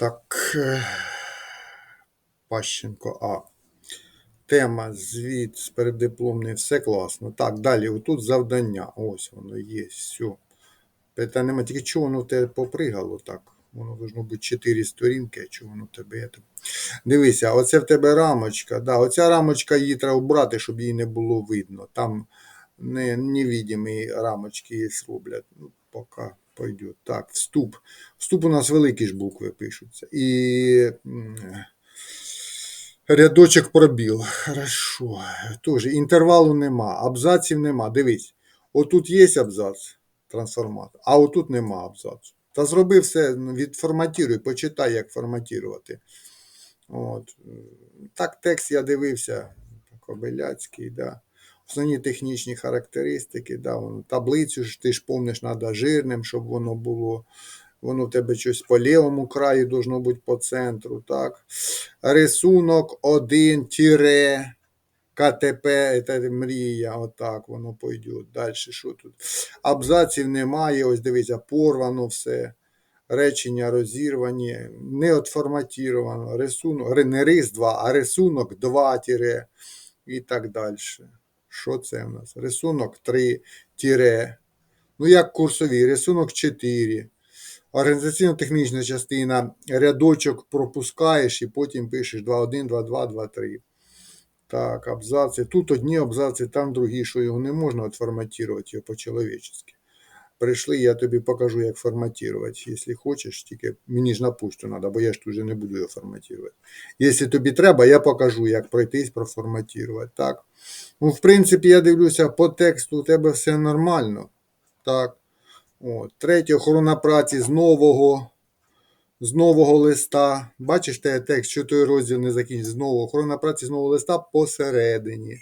Так. е, Пащенко А. Тема, звіт, переддипломний, все класно. Так, далі, отут завдання. Ось воно є. Все. Питань нема. Тільки чого воно в тебе попригало так? Воно должно бути 4 сторінки, чого воно тебе є. Дивися, оце в тебе рамочка. Да, оця рамочка її треба брати, щоб її не було видно. Там не, невидимі рамочки є роблять. Ну, поки пойдет. Так, вступ. Вступ у нас великі ж букви пишуться. І рядочок пробіл. Хорошо. Тоже інтервалу нема, абзаців нема. Дивись, отут є абзац трансформатор, а отут нема абзацу. Та зроби все, ну, відформатіруй, почитай, як форматувати. От. Так, текст я дивився. Кобиляцький, да. Основні технічні характеристики, да, таблицю ж ти ж помниш, треба жирним, щоб воно було. Воно в тебе щось по лівому краю должно бути по центру. так. Рисунок 1 тире КТП, це мрія, отак воно пойде. Далі що тут? Абзаців немає, ось дивися, порвано все. Речення розірвані, не отформатіровано, рисунок, не рис 2, а рисунок 2 тире і так далі. Що це в нас? Рисунок 3 тире. Ну, як курсові, рисунок 4. Організаційно-технічна частина, рядочок пропускаєш і потім пишеш 2.1, 2.2, 2.3. Так, абзаци. Тут одні абзаци, там другі, що його не можна отформатувати його по-чоловічески. Прийшли, я тобі покажу, як форматувати. Якщо хочеш, тільки мені ж на почту треба, бо я ж тут вже не буду його форматувати. Якщо тобі треба, я покажу, як пройтись, проформатувати. Так. Ну, в принципі, я дивлюся, по тексту у тебе все нормально. Так. От. Третє, охорона праці з нового, з нового листа. Бачиш, те текст, що той розділ не закінчить з нового. Охорона праці з нового листа посередині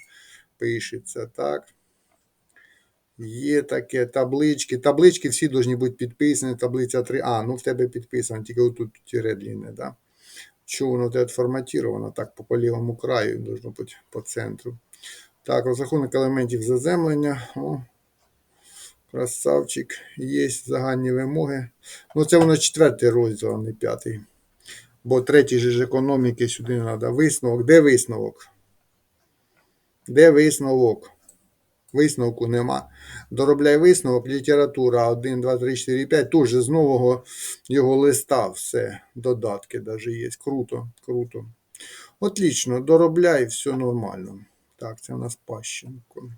пишеться. Так. Є таке таблички. Таблички всі повинні бути підписані. Таблиця 3. А, ну в тебе підписано, тільки отут длинне, да? Що воно тебе форматировано? Так, по, по лівому краю, должно бути по центру. Так, розрахунок елементів заземлення. О, красавчик. Є загальні вимоги. Ну, це воно четвертий розділ, а не п'ятий. Бо третій же ж економіки сюди треба. Висновок. Де висновок? Де висновок? Висновку нема. Доробляй висновок, література 1, 2, 3, 4, 5. Теж з нового його листа все. Додатки навіть є. Круто, круто. Отлично, доробляй, все нормально. Так, це у нас Пащенко.